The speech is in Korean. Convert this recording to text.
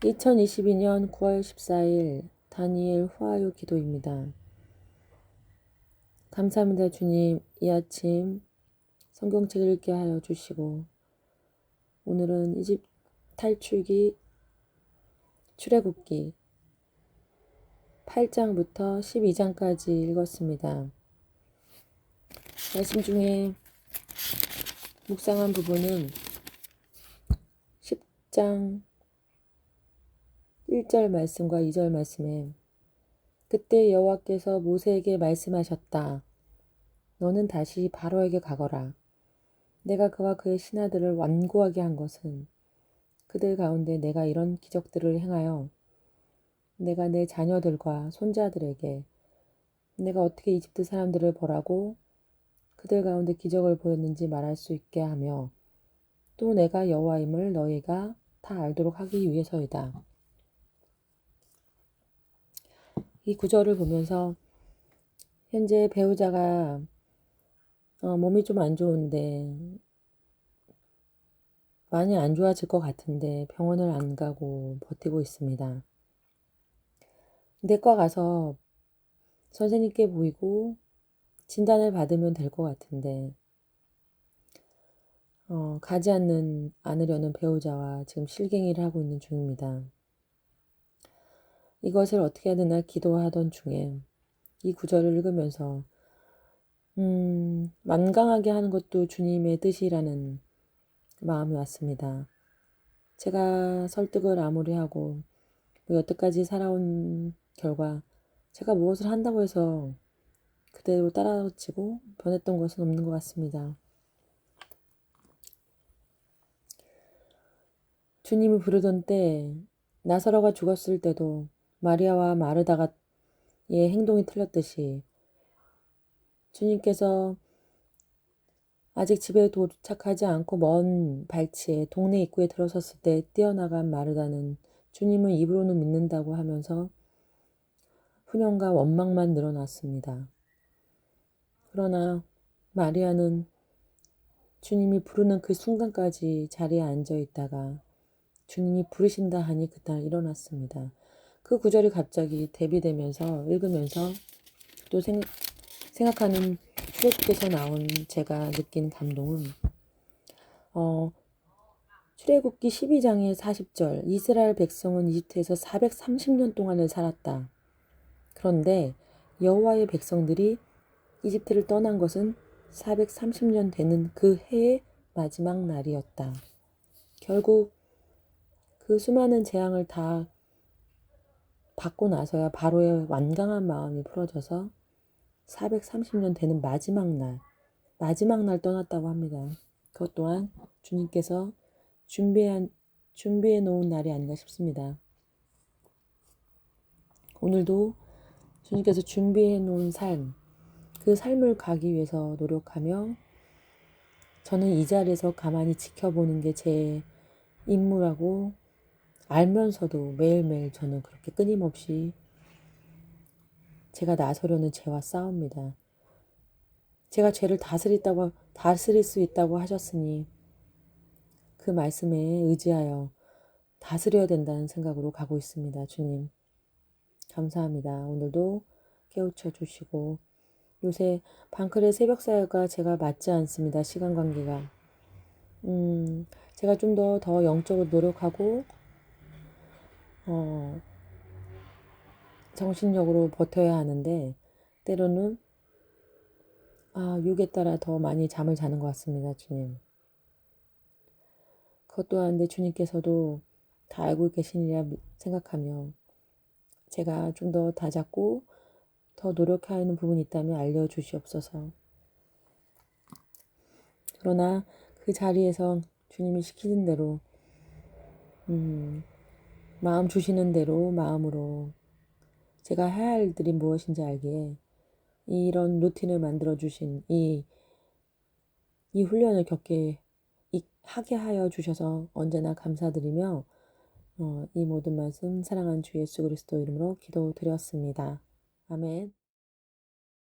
2022년 9월 14일 다니엘 후아요 기도입니다. 감사합니다 주님 이 아침 성경책 읽게 하여 주시고 오늘은 이집 탈출기 출애굽기 8장부터 12장까지 읽었습니다. 말씀 중에 묵상한 부분은 10장 1절 말씀과 2절 말씀에 그때 여호와께서 모세에게 말씀하셨다. 너는 다시 바로에게 가거라. 내가 그와 그의 신하들을 완고하게 한 것은 그들 가운데 내가 이런 기적들을 행하여 내가 내 자녀들과 손자들에게 내가 어떻게 이집트 사람들을 벌하고 그들 가운데 기적을 보였는지 말할 수 있게 하며 또 내가 여호와임을 너희가 다 알도록 하기 위해서이다. 이 구절을 보면서 현재 배우자가 어, 몸이 좀 안 좋은데 많이 안 좋아질 것 같은데 병원을 안 가고 버티고 있습니다. 내과 가서 선생님께 보이고 진단을 받으면 될 것 같은데 어, 가지 않는 않으려는 배우자와 지금 실갱이를 하고 있는 중입니다. 이것을 어떻게 해야 되나 기도하던 중에 이 구절을 읽으면서 음, 만강하게 하는 것도 주님의 뜻이라는 마음이 왔습니다. 제가 설득을 아무리 하고 뭐 여태까지 살아온 결과 제가 무엇을 한다고 해서 그대로 따라치고 변했던 것은 없는 것 같습니다. 주님이 부르던 때 나사로가 죽었을 때도 마리아와 마르다가 의 행동이 틀렸듯이 주님께서 아직 집에 도착하지 않고 먼 발치에 동네 입구에 들어섰을 때 뛰어나간 마르다는 주님을 입으로는 믿는다고 하면서 훈련과 원망만 늘어났습니다. 그러나 마리아는 주님이 부르는 그 순간까지 자리에 앉아 있다가 주님이 부르신다 하니 그날 일어났습니다. 그 구절이 갑자기 대비되면서 읽으면서 또 생각, 생각하는 출애굽에서 나온 제가 느낀 감동은 어, 출애굽기 12장의 40절 이스라엘 백성은 이집트에서 430년 동안을 살았다. 그런데 여호와의 백성들이 이집트를 떠난 것은 430년 되는 그 해의 마지막 날이었다. 결국 그 수많은 재앙을 다 받고 나서야 바로의 완강한 마음이 풀어져서 430년 되는 마지막 날, 마지막 날 떠났다고 합니다. 그것 또한 주님께서 준비한, 준비해 놓은 날이 아닌가 싶습니다. 오늘도 주님께서 준비해 놓은 삶, 그 삶을 가기 위해서 노력하며 저는 이 자리에서 가만히 지켜보는 게 제 임무라고 알면서도 매일매일 저는 그렇게 끊임없이 제가 나서려는 죄와 싸웁니다. 제가 죄를 다스리다고, 다스릴 수 있다고 하셨으니 그 말씀에 의지하여 다스려야 된다는 생각으로 가고 있습니다. 주님. 감사합니다. 오늘도 깨우쳐 주시고 요새 방클의 새벽 사역과 제가 맞지 않습니다. 시간 관계가. 음, 제가 좀 더더 영적으로 노력하고 어, 정신력으로 버텨야 하는데 때로는 아, 육에 따라 더 많이 잠을 자는 것 같습니다, 주님. 그것 또한 내 주님께서도 다 알고 계시리라 생각하며 제가 좀 더 다잡고 더 노력하는 부분이 있다면 알려주시옵소서. 그러나 그 자리에서 주님이 시키는 대로 음, 마음 주시는 대로 마음으로 제가 해야 할 일들이 무엇인지 알기에 이런 루틴을 만들어 주신 이, 이 훈련을 겪게 하게 하여 주셔서 언제나 감사드리며 어, 이 모든 말씀 사랑하는 주 예수 그리스도 이름으로 기도드렸습니다. 아멘.